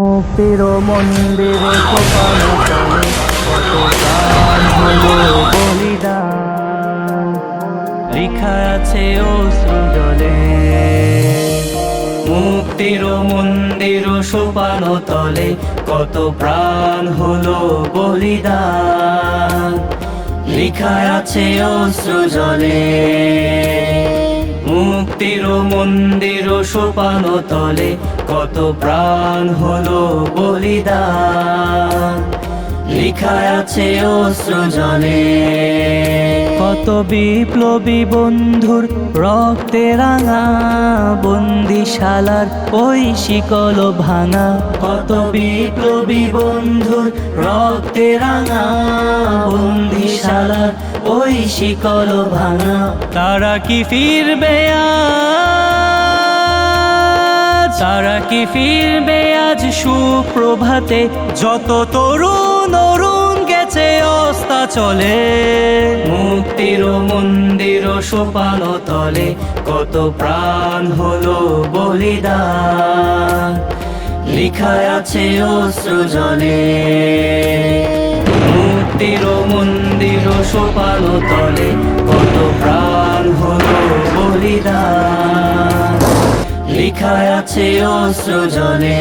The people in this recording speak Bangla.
মুক্তির মন্দির সোপানো তলে কত প্রাণ হলো বলিদান? লেখা আছে অশ্রু জলে। মুক্তির মন্দির সোপানো তলে, কত প্রাণ হলো বলিদান? লেখা আছে অশ্রু জলে। মুক্তির মন্দির সোপানো তলে কত প্রাণ হলো বলিদান। লিখা আছে অশ্রু জলে। কত বিপ্লবী বন্ধুর রক্তে রাঙা বন্দিশালার ওই শিকল ভাঙা। কত বিপ্লবী বন্ধুর রক্তে রাঙা ওই শিকল ভাঙা। তারা কি ফিরবে তারা কি ফিরবে আজ সুপ্রভাতে? যত তরুণ অরুণ গেছে অস্তা চলে। মুক্তির মন্দির সোপানো তলে কত প্রাণ হলো বলিদান। লিখা আছে অশ্রু জলে। সোপানো তলে কত প্রাণ হলো বলিদান। লিখা আছে অস্ত্র জলে